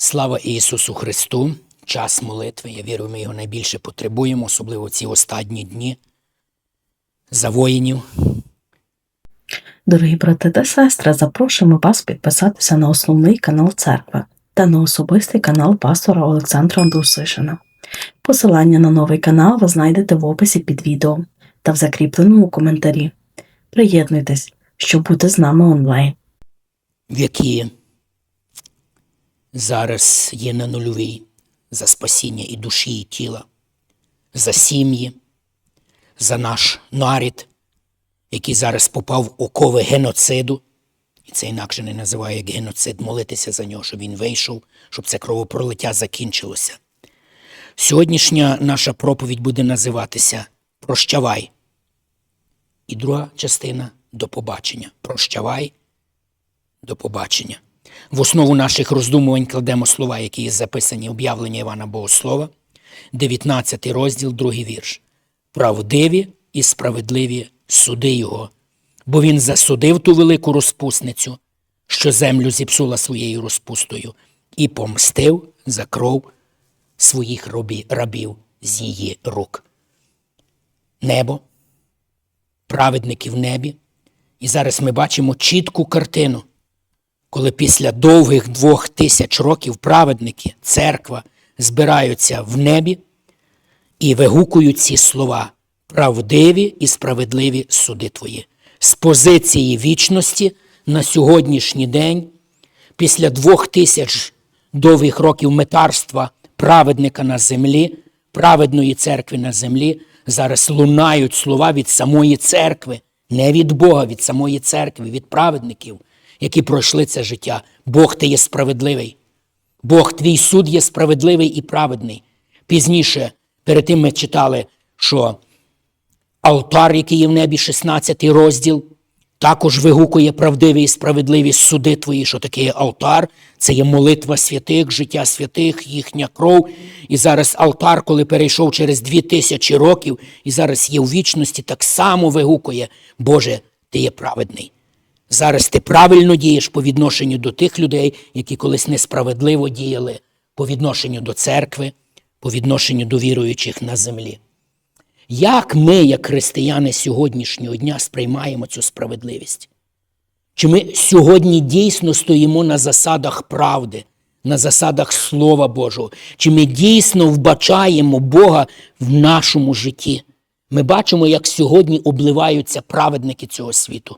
Слава Ісусу Христу! Час молитви. Я вірю, ми його найбільше потребуємо, особливо ці останні дні. За воїнів. Дорогі брати та сестри, запрошуємо вас підписатися на основний канал церкви та на особистий канал пастора Олександра Андрусишина. Посилання на новий канал ви знайдете в описі під відео та в закріпленому коментарі. Приєднуйтесь, щоб бути з нами онлайн. які зараз є на нульовій за спасіння і душі, і тіла, за сім'ї, за наш нарід, який зараз попав в окови геноциду, і це інакше не називає як геноцид, молитися за нього, щоб він вийшов, щоб це кровопролиття закінчилося. Сьогоднішня наша проповідь буде називатися Прощавай. І друга частина до побачення. Прощавай до побачення. В основу наших роздумувань кладемо слова, які є записані в об'явленні Івана Богослова, 19 розділ, другий вірш. Правдиві і справедливі суди його, бо він засудив ту велику розпусницю, що землю зіпсула своєю розпустою, і помстив за кров своїх робі- рабів з її рук. Небо, праведники в небі. І зараз ми бачимо чітку картину, коли після довгих двох тисяч років праведники, церква збираються в небі і вигукують ці слова правдиві і справедливі суди твої. З позиції вічності на сьогоднішній день, після двох тисяч довгих років метарства праведника на землі, праведної церкви на землі, зараз лунають слова від самої церкви, не від Бога, від самої церкви, від праведників, які пройшли це життя. Бог ти є справедливий. Бог твій суд є справедливий і праведний. Пізніше, перед тим ми читали, що алтар, який є в небі, 16 розділ, також вигукує правдиві і справедливі суди твої, що таке є алтар, це є молитва святих, життя святих, їхня кров. І зараз алтар, коли перейшов через дві тисячі років, і зараз є в вічності, так само вигукує, Боже, ти є праведний. Зараз ти правильно дієш по відношенню до тих людей, які колись несправедливо діяли по відношенню до церкви, по відношенню до віруючих на землі. Як ми, як християни сьогоднішнього дня, сприймаємо цю справедливість? Чи ми сьогодні дійсно стоїмо на засадах правди, на засадах Слова Божого? Чи ми дійсно вбачаємо Бога в нашому житті? Ми бачимо, як сьогодні обливаються праведники цього світу.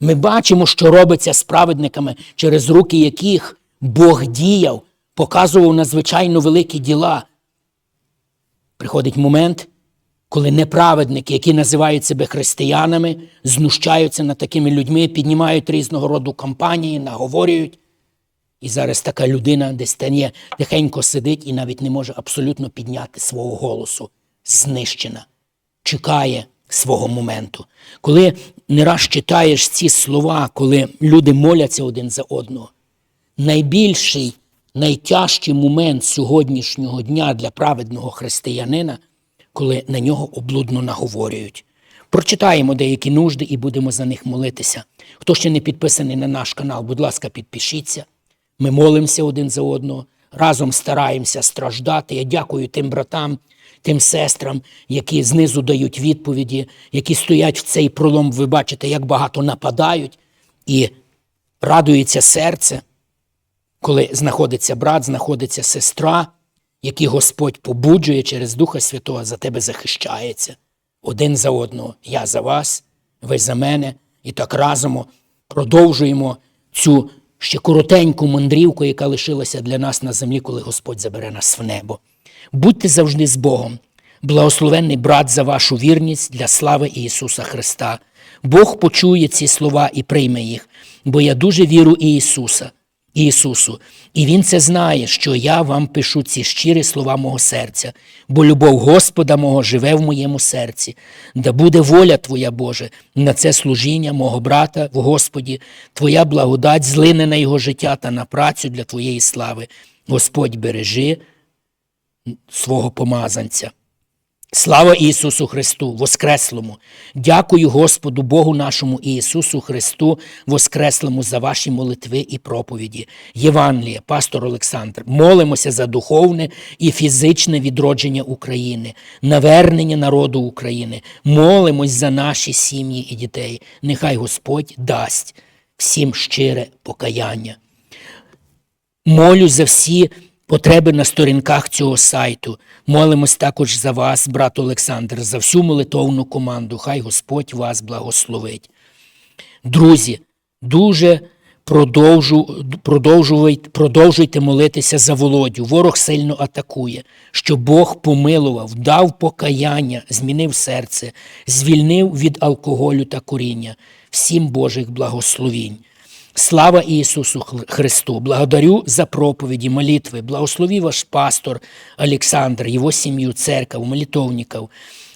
Ми бачимо, що робиться з праведниками, через руки яких Бог діяв, показував надзвичайно великі діла. Приходить момент, коли неправедники, які називають себе християнами, знущаються над такими людьми, піднімають різного роду кампанії, наговорюють. І зараз така людина десь стає, тихенько сидить і навіть не може абсолютно підняти свого голосу. Знищена, чекає свого моменту. Коли не раз читаєш ці слова, коли люди моляться один за одного, найбільший, найтяжчий момент сьогоднішнього дня для праведного християнина, коли на нього облудно наговорюють. Прочитаємо деякі нужди і будемо за них молитися. Хто ще не підписаний на наш канал, будь ласка, підпишіться. Ми молимося один за одного, разом стараємося страждати. Я дякую тим братам, тим сестрам, які знизу дають відповіді, які стоять в цей пролом. Ви бачите, як багато нападають, і радується серце, коли знаходиться брат, знаходиться сестра, які Господь побуджує через Духа Святого за тебе захищається. Один за одного. Я за вас, ви за мене. І так разом продовжуємо цю ще коротеньку мандрівку, яка лишилася для нас на землі, коли Господь забере нас в небо. Будьте завжди з Богом. Благословенний брат за вашу вірність для слави Ісуса Христа. Бог почує ці слова і прийме їх, бо я дуже віру Ісуса, Ісусу, і Він це знає, що я вам пишу ці щирі слова мого серця, бо любов Господа мого живе в моєму серці, да буде воля Твоя, Боже, на це служіння мого брата в Господі, Твоя благодать злине на його життя та на працю для Твоєї слави. Господь бережи свого помазанця. Слава Ісусу Христу, Воскреслому! Дякую Господу Богу нашому Ісусу Христу, Воскреслому за ваші молитви і проповіді. Євангелія, пастор Олександр, молимося за духовне і фізичне відродження України, навернення народу України. Молимось за наші сім'ї і дітей. Нехай Господь дасть всім щире покаяння. Молю за всі потреби на сторінках цього сайту. Молимось також за вас, брат Олександр, за всю молитовну команду. Хай Господь вас благословить. Друзі, дуже продовжу, продовжуйте, продовжуйте молитися за Володю. Ворог сильно атакує, що Бог помилував, дав покаяння, змінив серце, звільнив від алкоголю та куріння. Всім Божих благословінь. Слава Ісусу Христу! Благодарю за проповіді, молитви. Благослови ваш пастор Александр, его семью, церковь, молитовников.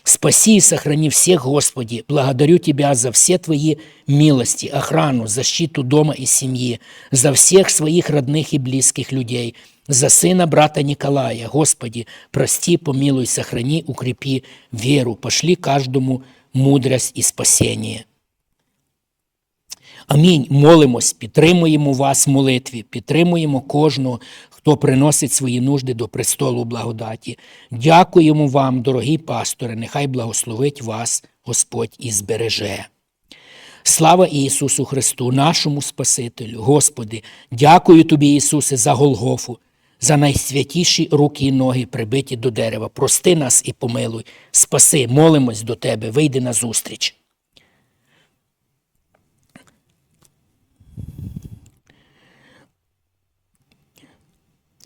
Спаси и сохрани всех, Господи. Благодарю Тебя за все Твои милости, охрану, защиту дома и семьи, за всех своих родных и близких людей, за сына брата Николая. Господи, прости, помилуй, сохрани, укрепи веру. Пошли каждому мудрость и спасение. Амінь. Молимось, підтримуємо вас в молитві, підтримуємо кожного, хто приносить свої нужди до престолу благодаті. Дякуємо вам, дорогі пастори, нехай благословить вас Господь і збереже. Слава Ісусу Христу, нашому Спасителю, Господи, дякую Тобі, Ісусе, за Голгофу, за найсвятіші руки і ноги, прибиті до дерева. Прости нас і помилуй, спаси, молимось до Тебе, вийди на зустріч.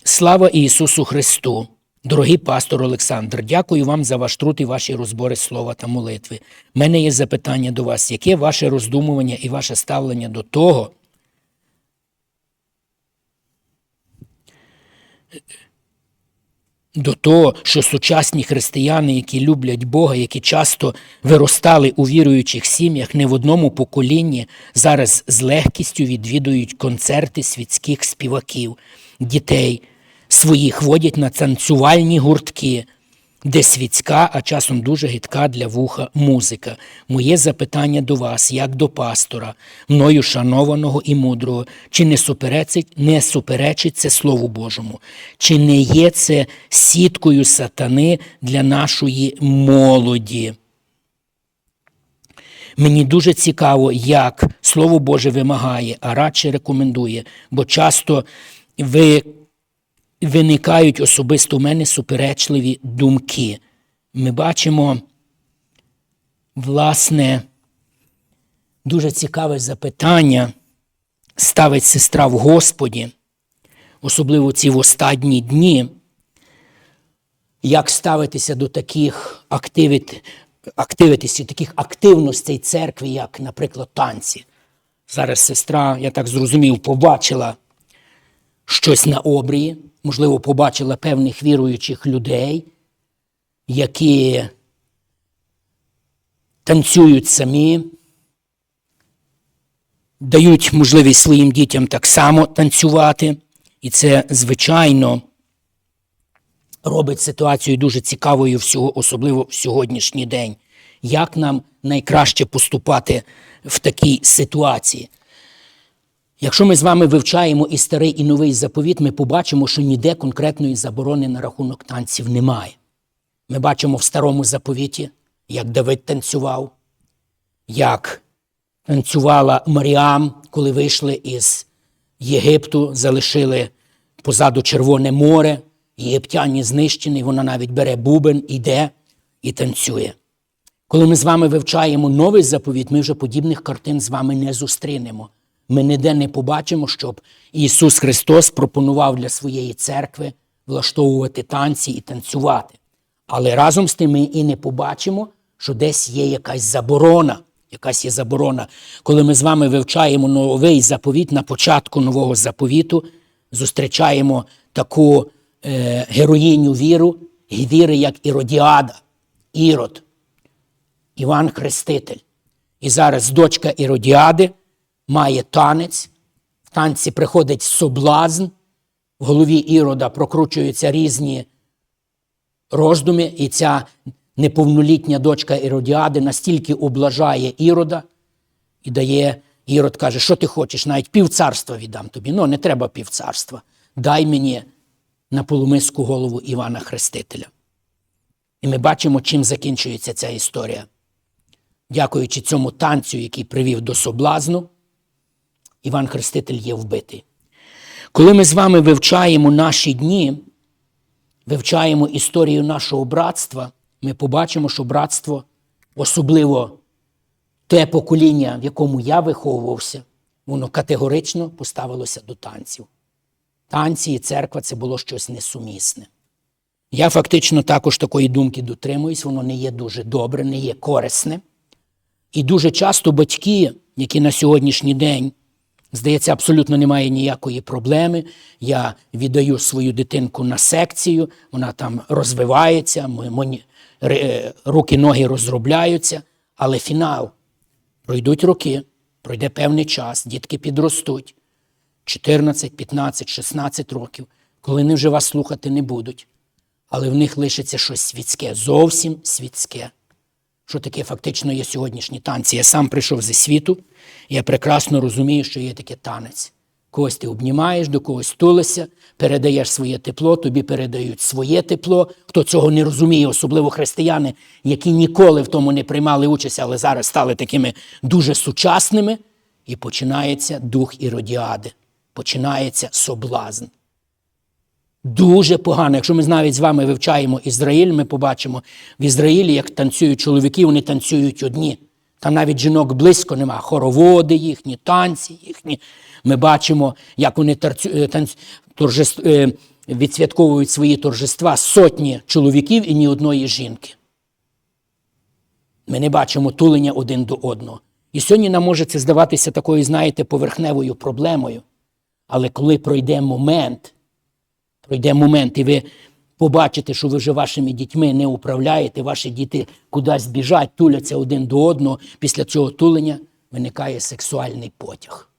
Слава Ісусу Христу! Дорогий пастор Олександр, дякую вам за ваш труд і ваші розбори слова та молитви. У мене є запитання до вас. Яке ваше роздумування і ваше ставлення до того, до того, що сучасні християни, які люблять Бога, які часто виростали у віруючих сім'ях, не в одному поколінні, зараз з легкістю відвідують концерти світських співаків, дітей своїх водять на танцювальні гуртки, де світська, а часом дуже гидка для вуха музика. Моє запитання до вас, як до пастора, мною шанованого і мудрого, чи не суперечить, не суперечить це Слову Божому, чи не є це сіткою сатани для нашої молоді? Мені дуже цікаво, як Слово Боже вимагає, а радше рекомендує, бо часто ви виникають особисто в мене суперечливі думки. Ми бачимо, власне, дуже цікаве запитання ставить сестра в Господі, особливо ці в останні дні, як ставитися до таких активіт, активітісів, таких активностей церкви, як, наприклад, танці. Зараз сестра, я так зрозумів, побачила щось на обрії, можливо, побачила певних віруючих людей, які танцюють самі, дають можливість своїм дітям так само танцювати. І це, звичайно, робить ситуацію дуже цікавою, всього, особливо в сьогоднішній день. Як нам найкраще поступати в такій ситуації? Якщо ми з вами вивчаємо і старий, і новий заповіт, ми побачимо, що ніде конкретної заборони на рахунок танців немає. Ми бачимо в старому заповіті, як Давид танцював, як танцювала Маріам, коли вийшли із Єгипту, залишили позаду Червоне море, єгиптяні знищені, вона навіть бере бубен, іде і танцює. Коли ми з вами вивчаємо новий заповіт, ми вже подібних картин з вами не зустрінемо. Ми ніде не побачимо, щоб Ісус Христос пропонував для своєї церкви влаштовувати танці і танцювати. Але разом з тим ми і не побачимо, що десь є якась заборона. Якась є заборона. Коли ми з вами вивчаємо новий заповіт на початку нового заповіту, зустрічаємо таку е, героїню віру, віри, як Іродіада, Ірод, Іван Хреститель. І зараз дочка Іродіади має танець, в танці приходить соблазн, в голові Ірода прокручуються різні роздуми, і ця неповнолітня дочка Іродіади настільки облажає Ірода і дає, Ірод каже, що ти хочеш, навіть півцарства віддам тобі. Ну, не треба півцарства. Дай мені на полумиску голову Івана Хрестителя. І ми бачимо, чим закінчується ця історія. Дякуючи цьому танцю, який привів до соблазну, Іван Хреститель є вбитий. Коли ми з вами вивчаємо наші дні, вивчаємо історію нашого братства, ми побачимо, що братство, особливо те покоління, в якому я виховувався, воно категорично поставилося до танців. Танці і церква це було щось несумісне. Я фактично також такої думки дотримуюсь, воно не є дуже добре, не є корисне. І дуже часто батьки, які на сьогоднішній день, здається, абсолютно немає ніякої проблеми. Я віддаю свою дитинку на секцію, вона там розвивається, е, руки, ноги розробляються, але фінал. Пройдуть роки, пройде певний час, дітки підростуть. 14, 15, 16 років, коли вони вже вас слухати не будуть. Але в них лишиться щось світське, зовсім світське. Що таке фактично є сьогоднішні танці? Я сам прийшов зі світу, я прекрасно розумію, що є таке танець. Когось ти обнімаєш, до когось тулишся, передаєш своє тепло, тобі передають своє тепло. Хто цього не розуміє, особливо християни, які ніколи в тому не приймали участь, але зараз стали такими дуже сучасними, і починається дух іродіади, починається соблазн. Дуже погано. Якщо ми навіть з вами вивчаємо Ізраїль, ми побачимо в Ізраїлі, як танцюють чоловіки, вони танцюють одні. Там навіть жінок близько нема. Хороводи їхні, танці їхні. Ми бачимо, як вони тарцю, е, танц, торжеств, е, відсвятковують свої торжества сотні чоловіків і ні одної жінки. Ми не бачимо тулення один до одного. І сьогодні нам може це здаватися такою, знаєте, поверхневою проблемою. Але коли пройде момент, пройде момент, і ви побачите, що ви вже вашими дітьми не управляєте, ваші діти кудись біжать, туляться один до одного. Після цього тулення виникає сексуальний потяг.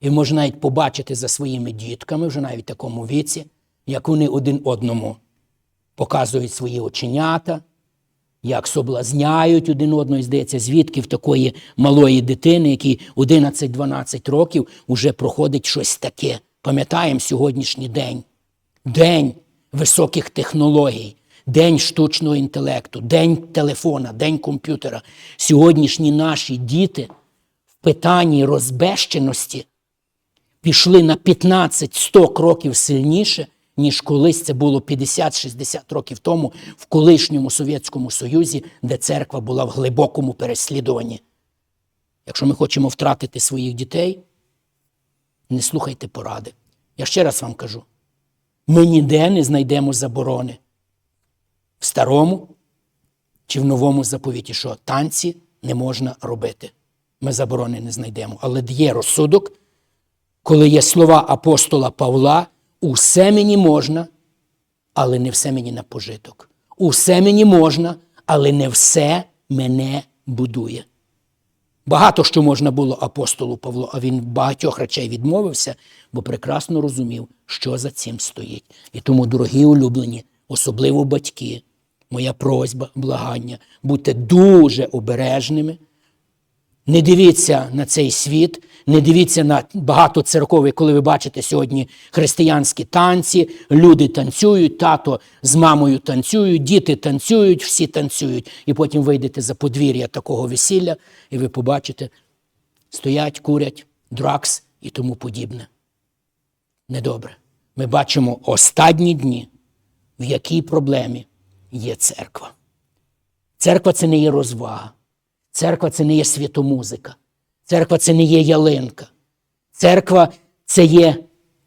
І можна навіть побачити за своїми дітками, вже навіть в такому віці, як вони один одному показують свої оченята, як соблазняють один одного, і здається, звідки в такої малої дитини, якій 11-12 років, уже проходить щось таке. Пам'ятаємо сьогоднішній день. День високих технологій, день штучного інтелекту, день телефона, день комп'ютера. Сьогоднішні наші діти в питанні розбещеності пішли на 15-100 кроків сильніше, ніж колись це було 50-60 років тому в колишньому Совєтському Союзі, де церква була в глибокому переслідуванні. Якщо ми хочемо втратити своїх дітей, не слухайте поради. Я ще раз вам кажу: ми ніде не знайдемо заборони в старому чи в новому заповіті, що танці не можна робити. Ми заборони не знайдемо. Але є розсудок, коли є слова апостола Павла, усе мені можна, але не все мені на пожиток. Усе мені можна, але не все мене будує. Багато що можна було апостолу Павлу, а він багатьох речей відмовився, бо прекрасно розумів, що за цим стоїть. І тому, дорогі улюблені, особливо батьки, моя просьба, благання, будьте дуже обережними. Не дивіться на цей світ, не дивіться на багато церковей, коли ви бачите сьогодні християнські танці, люди танцюють, тато з мамою танцюють, діти танцюють, всі танцюють. І потім вийдете за подвір'я такого весілля, і ви побачите, стоять, курять, дракс і тому подібне. Недобре. Ми бачимо останні дні, в якій проблемі є церква. Церква це не є розвага. Церква це не є світомузика. Церква це не є ялинка. Церква це є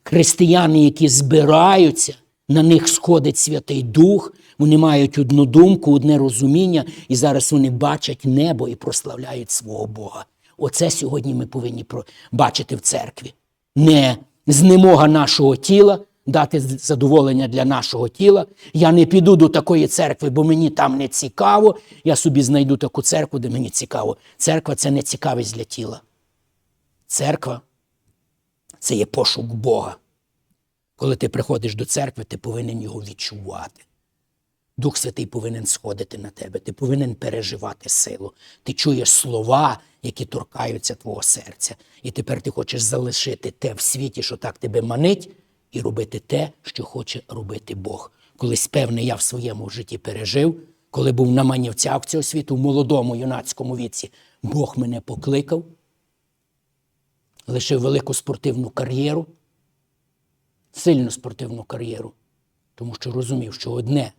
християни, які збираються, на них сходить Святий Дух, вони мають одну думку, одне розуміння, і зараз вони бачать небо і прославляють свого Бога. Оце сьогодні ми повинні бачити в церкві. Не знемога нашого тіла, дати задоволення для нашого тіла. Я не піду до такої церкви, бо мені там не цікаво. Я собі знайду таку церкву, де мені цікаво. Церква це не цікавість для тіла. Церква це є пошук Бога. Коли ти приходиш до церкви, ти повинен його відчувати. Дух Святий повинен сходити на тебе. Ти повинен переживати силу. Ти чуєш слова, які торкаються твого серця. І тепер ти хочеш залишити те в світі, що так тебе манить, і робити те, що хоче робити Бог. Колись, певне, я в своєму житті пережив, коли був на манівцях цього світу, в молодому юнацькому віці, Бог мене покликав, лишив велику спортивну кар'єру, сильну спортивну кар'єру, тому що розумів, що одне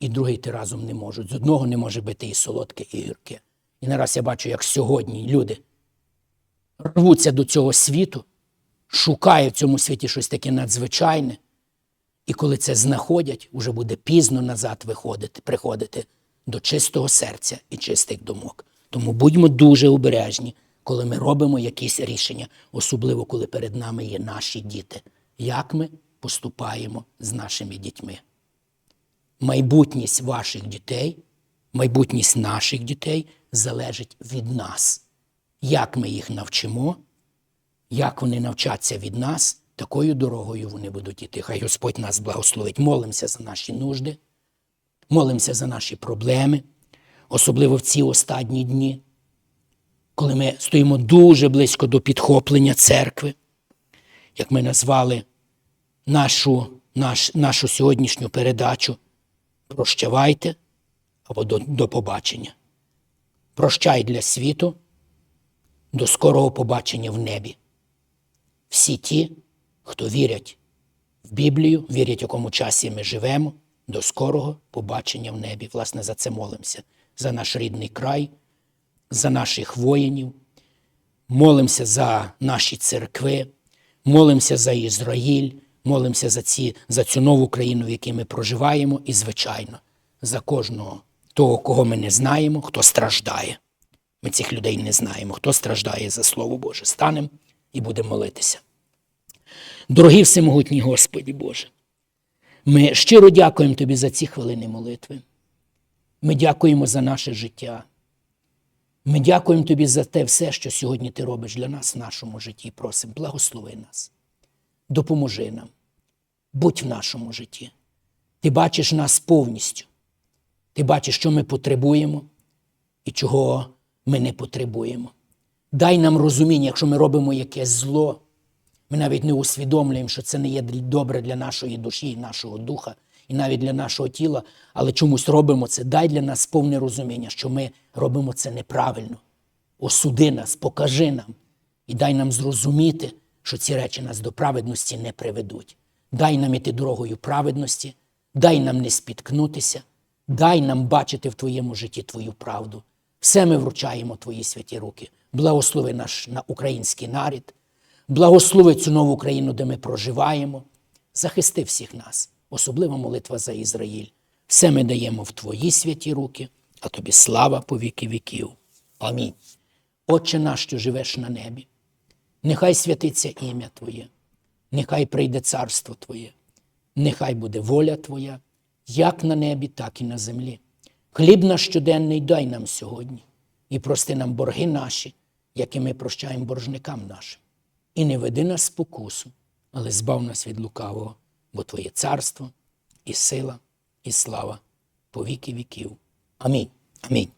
і друге йти разом не можуть. З одного не може бути і солодке, і гірке. І нараз я бачу, як сьогодні люди рвуться до цього світу, шукають в цьому світі щось таке надзвичайне. І коли це знаходять, уже буде пізно назад виходити, приходити до чистого серця і чистих думок. Тому будьмо дуже обережні, коли ми робимо якісь рішення, особливо коли перед нами є наші діти. Як ми поступаємо з нашими дітьми? Майбутність ваших дітей, майбутність наших дітей залежить від нас. Як ми їх навчимо, як вони навчаться від нас, такою дорогою вони будуть іти. Хай Господь нас благословить. Молимося за наші нужди, молимося за наші проблеми, особливо в ці останні дні, коли ми стоїмо дуже близько до підхоплення церкви, як ми назвали нашу, наш, нашу сьогоднішню передачу. Прощавайте або до, до побачення. Прощай для світу, до скорого побачення в небі. Всі ті, хто вірять в Біблію, вірять, в якому часі ми живемо, до скорого побачення в небі. Власне, за це молимося, за наш рідний край, за наших воїнів, молимося за наші церкви, молимося за Ізраїль, молимося за, ці, за цю нову країну, в якій ми проживаємо, і, звичайно, за кожного того, кого ми не знаємо, хто страждає. Ми цих людей не знаємо, хто страждає за Слово Боже. Станемо і будемо молитися. Дорогий всемогутній Господі Боже, ми щиро дякуємо Тобі за ці хвилини молитви. Ми дякуємо за наше життя. Ми дякуємо Тобі за те все, що сьогодні Ти робиш для нас в нашому житті. Просимо, благослови нас, допоможи нам, будь в нашому житті. Ти бачиш нас повністю. Ти бачиш, що ми потребуємо і чого ми не потребуємо. Дай нам розуміння, якщо ми робимо якесь зло, ми навіть не усвідомлюємо, що це не є добре для нашої душі нашого духа, і навіть для нашого тіла, але чомусь робимо це. Дай для нас повне розуміння, що ми робимо це неправильно. Осуди нас, покажи нам і дай нам зрозуміти, що ці речі нас до праведності не приведуть. Дай нам іти дорогою праведності, дай нам не спіткнутися, дай нам бачити в Твоєму житті Твою правду. Все ми вручаємо Твої святі руки. Благослови наш на український нарід, благослови цю нову країну, де ми проживаємо. Захисти всіх нас, особлива молитва за Ізраїль. Все ми даємо в Твої святі руки, а тобі слава по віки віків. Амінь. Отче наш, що живеш на небі, нехай святиться ім'я Твоє, нехай прийде царство Твоє, нехай буде воля Твоя, як на небі, так і на землі. Хліб наш щоденний дай нам сьогодні, і прости нам борги наші, які ми прощаємо боржникам нашим. І не веди нас з спокусу, але збав нас від лукавого, бо Твоє царство, і сила, і слава по віки віків. Амінь. Амінь.